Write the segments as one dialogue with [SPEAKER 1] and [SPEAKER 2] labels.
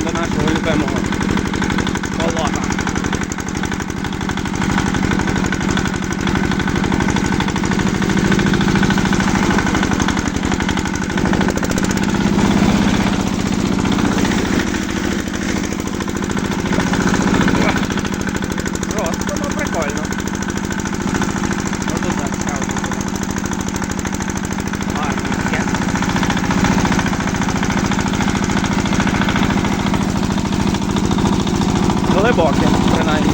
[SPEAKER 1] йдемо до нашого любимого болота. Жорстко, ну прикольно. Отут зараз ще один буде. Гарно таке. Глибоке, принаймні.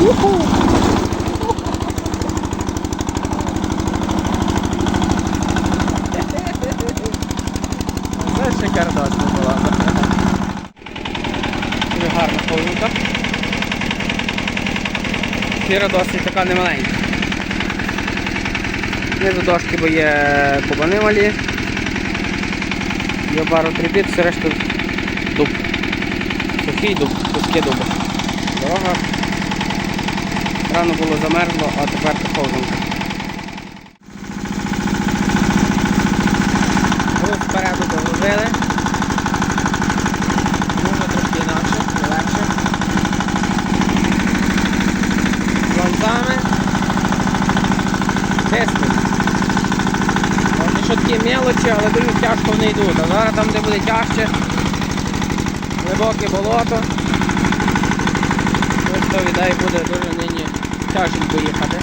[SPEAKER 1] Уху! Це шикардос була. Дуже гарна ковзунка. Фіра досить така немаленька. Знизу дошки, бо є кубани малі. Є пару трибіт, все решта дуб. Сухий дуб, куски дуба. Дорога. Рано було замерзло, а тепер ковзанка. Може, що такі мелочі, але дуже тяжко вони йдуть. А зараз там, де буде тяжче, глибоке болото. То віддай буде дуже нині тяжко їхати.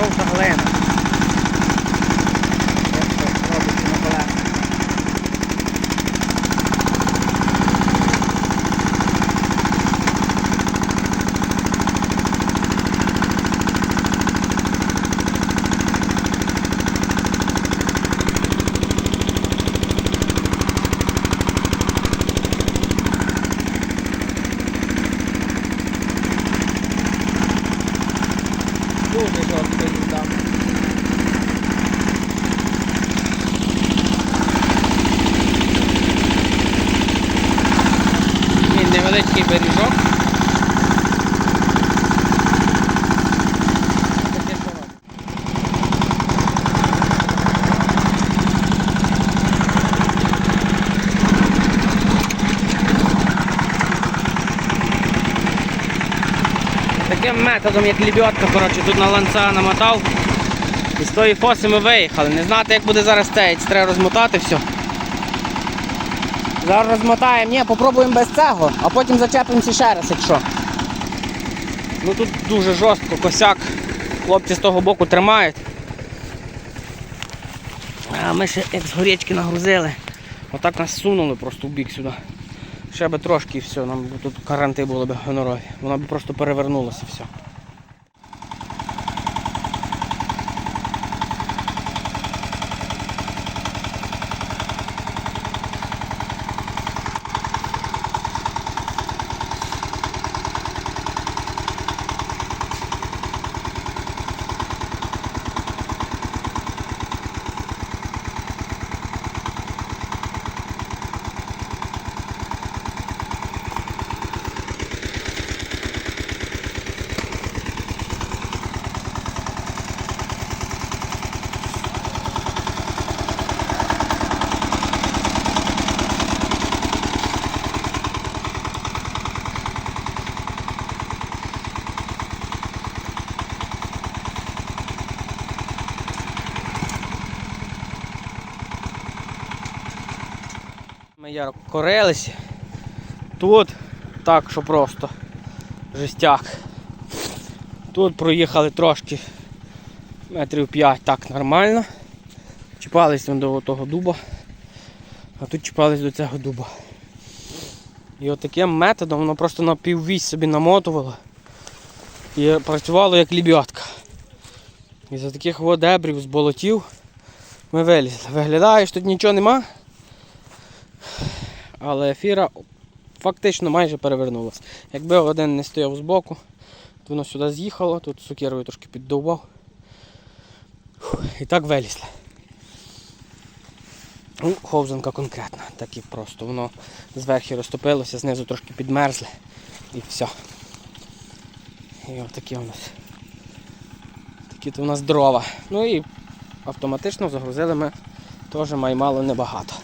[SPEAKER 1] Але жовта глина. Просто робиться на колесах. Дуже жорстко їздав. Він невеличкий робить. Таким методом, як лебедка, коротше, тут на ланца намотав. І з тої фоси ми виїхали. Не знати, як буде зараз стець, треба розмотати все. Зараз розмотаємо, ні, попробуємо без цього, а потім зачепимося ще раз, якщо. Ну тут дуже жорстко, косяк. Хлопці з того боку тримають. А ми ще як з горячки нагрузили. Отак нас сунули просто в бік сюди. Ще би трошки і все, нам тут каранти були б гонорові. Вона б просто перевернулася все. Корилися. Тут так, що просто жестяк. Тут проїхали трошки метрів 5 так нормально. Чіпались до того дуба, а тут чіпались до цього дуба. І от методом воно просто на піввісь собі намотувало і працювало як лібьотка. І за таких от дебрів з болотів ми вилізли. Виглядаєш, тут нічого нема, але фіра фактично майже перевернулася. Якби один не стояв збоку, то воно сюди з'їхало, тут сукерою трошки піддовбав. І так вилізли. Ну, Ховзанка конкретна. так і просто. Воно зверху розтопилося, знизу трошки підмерзле і все. І отакі у нас. Такі то у нас дрова. Ну і автоматично загрузили ми теж мало небагато.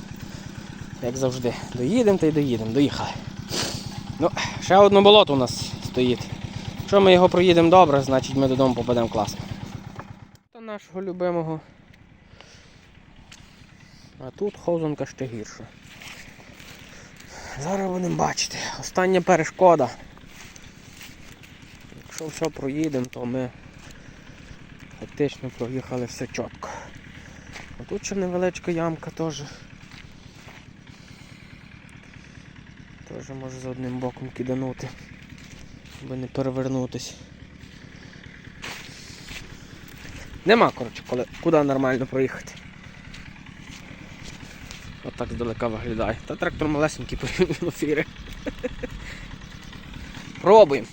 [SPEAKER 1] Як завжди. Доїдемо та й доїдемо, доїхали. Ну, ще одне болото у нас стоїть. Якщо ми його проїдемо добре, значить ми додому попадемо класно. До нашого любимого. А тут ховзанка ще гірша. Зараз будемо бачити. Остання перешкода. Якщо все проїдемо, то ми фактично проїхали все чітко. А тут ще невеличка ямка теж. Теж може за одним боком киданути, аби не перевернутись. Нема, коротше, коли, куди нормально проїхати. Отак здалека виглядає. Та трактор малесенький порівняно фіри. Пробуємо.